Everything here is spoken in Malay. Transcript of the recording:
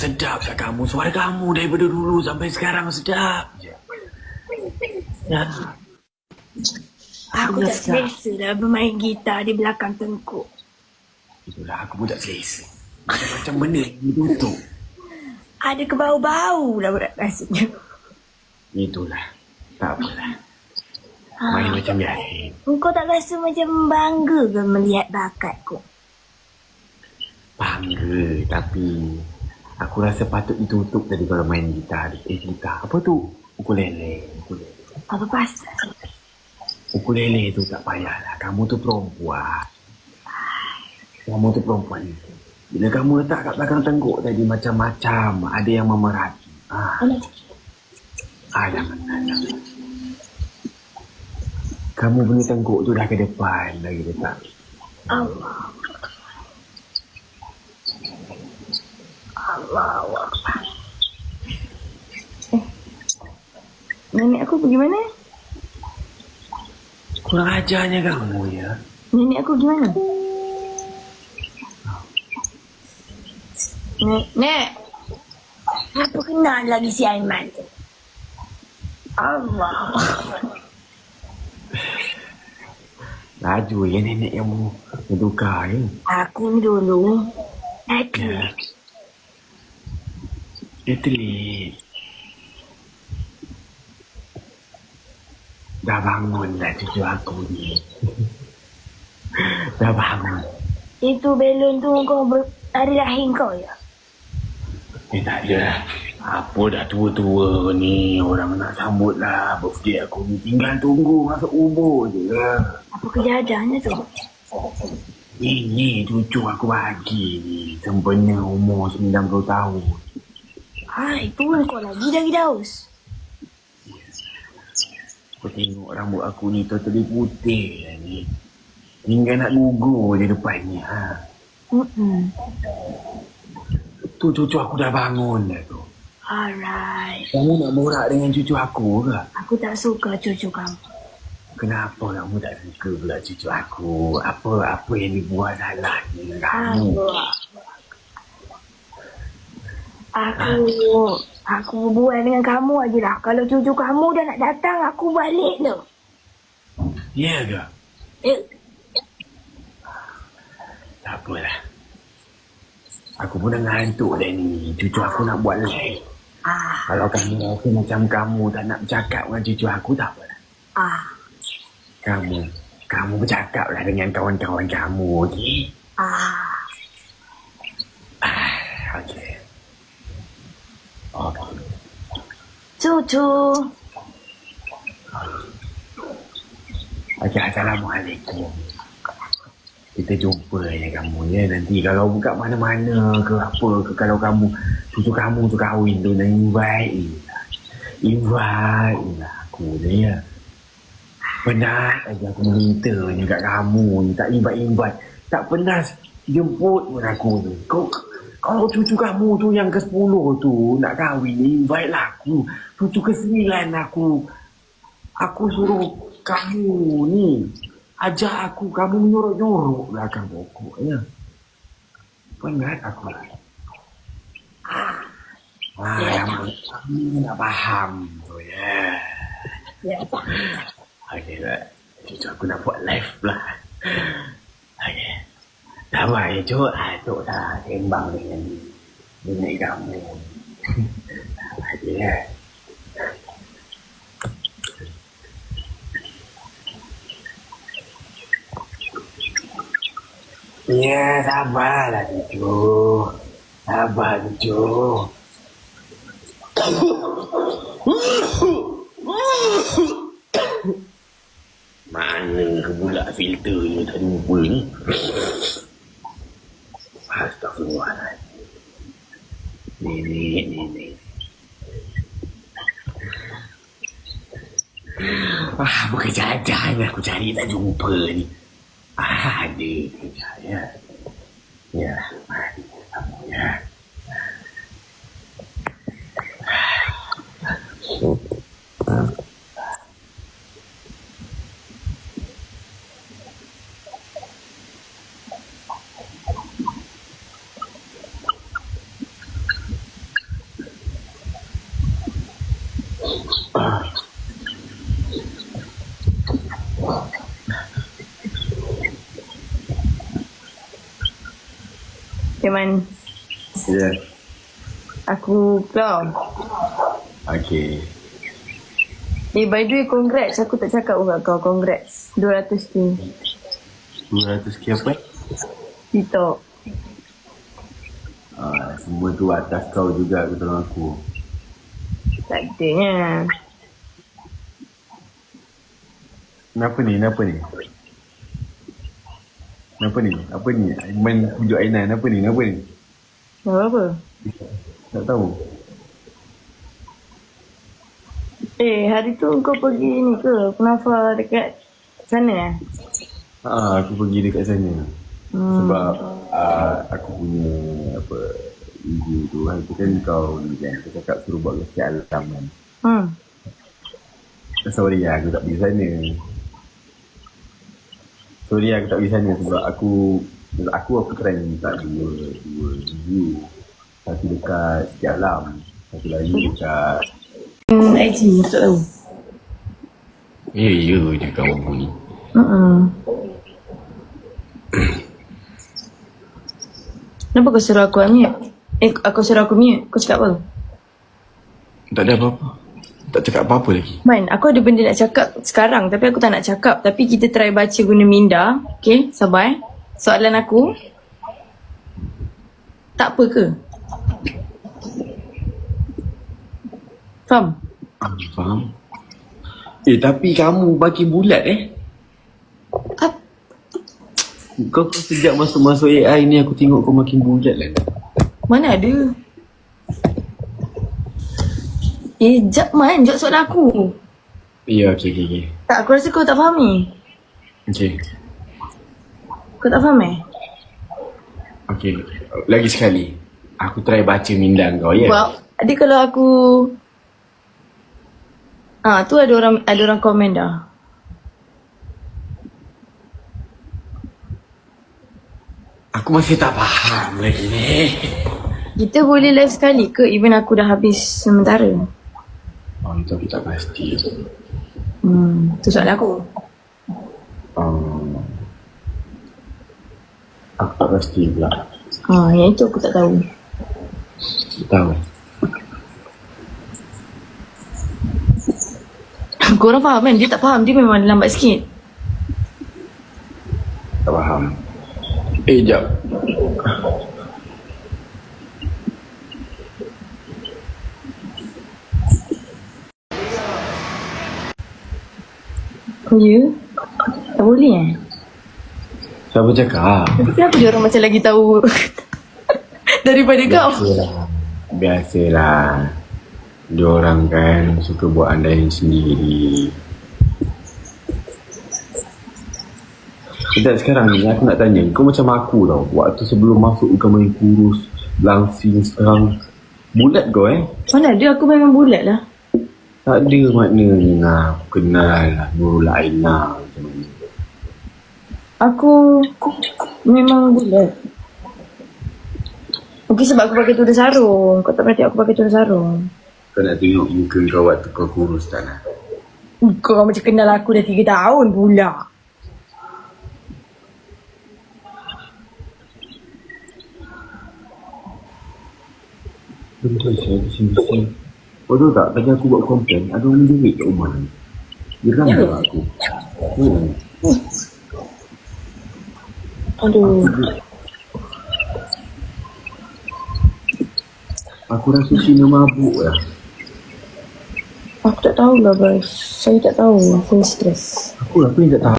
sedap lah kamu. Suara kamu daripada dulu sampai sekarang sedap je. Ya. Aku tak selesa dah bermain gitar di belakang tengkuk. Itulah aku pun tak selesa. Macam-macam benda yang ditutup. Ada kebau-bau dah berat rasanya. Itulah. Tak apalah. Main macam biasa. Engkau tak rasa macam bangga ke melihat bakatku? Bangga tapi aku rasa patut ditutup tadi kalau main gitar. Eh gitar. Apa tu? Ukulele. Ukulele. Apa pasal? Ukulele tu tak payahlah. Kamu tu perempuan. Kamu tu perempuan. Bila kamu letak kat belakang tengguk tadi macam-macam. Ada yang memerhati. Ah, ah jangan, jangan. Kamu punya tengguk tu dah ke depan lagi letak. Allah. Allah Akbar. Eh. Nenek aku pergi mana? Kurang ajarnya kamu ya. Nenek aku gimana? Nek, Nek. Apa kenal lagi si Aiman tu? Allah. Laju ya nenek yang mau bertukar ya. Aku ni dulu. Tadi. Ya. Telik. Dah bangun dah cucu aku ni. dah bangun. Itu belon tu kau ber, lahir kau ya? Eh tak ada lah. Apa dah tua-tua ni. Orang nak sambut lah birthday aku ni. Tinggal tunggu masuk ubur je lah. Apa kejadiannya tu? Ni, ni cucu aku bagi ni. Sempena umur 90 tahun. Ah, itu kau lagi dari daus. Kau tengok rambut aku ni totally putih lah ni. Tinggal nak gugur je depannya. Ha. Mm-mm. Tu cucu aku dah bangun dah tu. Alright. Kamu nak borak dengan cucu aku ke? Aku tak suka cucu kamu. Kenapa kamu tak suka pula cucu aku? Apa apa yang dibuat salah ni dengan kamu? Aku, aku berbual dengan kamu aja lah. Kalau cucu kamu dah nak datang, aku balik tu. Ya ke? Eh, Tak apalah. Aku pun dah ngantuk dah ni. Cucu aku nak buat live. ah, Kalau kamu rasa macam kamu tak nak bercakap dengan cucu aku, tak apalah. ah, Kamu, kamu bercakap lah dengan kawan-kawan kamu, okey? ah. Ah. Okey. Cucu. Okey, Assalamualaikum. Kita jumpa ya kamu ya. Nanti kalau buka mana-mana ke apa ke kalau kamu cucu kamu tu kahwin tu nak invite lah. Invite lah aku ni ya. Penat aja aku minta ni kat kamu ni tak invite-invite. Tak pernah jemput pun aku ni. Kau kalau cucu kamu tu yang ke-10 tu nak kahwin invite lah aku. Cucu ke-9 aku. Aku suruh kamu ni ajak aku kamu menyorok-nyorok belakang pokok ya. Penat aku lah. Ah yang kamu nak faham tu ya. Ya. okey lah. Cucu aku nak buat live lah okey sabar ya cuk ah cuk dah sembang dengan nenek kamu sabar je ya Ya, sabarlah cucu. Sabar cucu. Mana ke pula filternya tak lupa ni? Astagfirullahaladzim. Nenek, nenek. Ah, apa kejadian aku cari tak jumpa ni. Ah, ada kejap ya. Mari ya. Teman, Ya. aku keluar. Okay. Eh, by the way, congrats. Aku tak cakap pun kau. Congrats. 200k. 200 k apa? TikTok. Ah, semua tu atas kau juga aku tolong aku. Tak adanya. Kenapa ni? Kenapa ni? Kenapa ni? Apa ni? Main pujuk Ainan. Apa ni? Kenapa ni? Tak apa-apa. Tak tahu. Eh, hari tu kau pergi ni ke? Kenapa dekat sana eh? Ha, aku pergi dekat sana. Hmm. Sebab uh, aku punya apa ide tu hari tu kan kau ni kan kau cakap suruh buat kesian alam kan. Hmm. Sorry lah aku tak pergi sana. Sorry aku tak pergi sana sebab aku aku aku try minta dua dua review. Satu dekat Sikit Alam. Satu lagi dekat Hmm, IG, aku tak tahu. Ya, ya je kawan ni. Hmm. Kenapa kau suruh aku mute? Eh, aku suruh aku mute. Kau cakap apa? Tak ada apa-apa. Tak cakap apa-apa lagi. Man, aku ada benda nak cakap sekarang tapi aku tak nak cakap. Tapi kita try baca guna minda. Okay, sabar eh. Soalan aku. Tak apa ke? Faham? Ah, Faham? Eh, tapi kamu bagi bulat eh. Ap- Kau kau sejak masuk-masuk AI ni aku tengok kau makin bulat lah. Mana ada? Eh, jap man. Jawab soalan aku. Ya, okey, okey, okey. Tak, aku rasa kau tak faham ni. Okey. Kau tak faham eh? Okey. Lagi sekali. Aku try baca minda kau, ya? Sebab Adik kalau aku Ah, tu ada orang ada orang komen dah. Aku masih tak faham lagi ni. Kita boleh live sekali ke even aku dah habis sementara? Oh, itu aku tak pasti. Hmm, tu soalan aku. Um, aku tak pasti pula. Ah, yang itu aku tak tahu. Tak tahu. Korang faham kan? Dia tak faham. Dia memang lambat sikit. Tak faham. Eh, jap. Oh, ya? Tak boleh eh? Siapa cakap? Tapi kenapa dia orang macam lagi tahu daripada kau? Biasalah. Biasalah. Dia orang kan suka buat andaian sendiri. Sekejap sekarang ni aku nak tanya Kau macam aku tau Waktu sebelum masuk kau main kurus Langsing sekarang Bulat kau eh Mana ada aku memang bulat lah. Tak ada maknanya Aku kenal lah Nurul Aina macam mana Aku memang bulat. Mungkin sebab aku pakai tudung sarung. Kau tak pernah tengok aku pakai tudung sarung. Kau nak tengok muka kau waktu kau kurus tak nak Kau macam kenal aku dah 3 tahun pula. Betul saya bising-bising Kau tahu tak Tadi aku buat komplain Ada orang menjerit kat rumah ni Geram Ya. tak aku Hmm Aduh. Aku rasa Cina mabuk lah Aku tak tahulah guys. Saya tak tahu. Saya stres. Aku apa yang tak tahu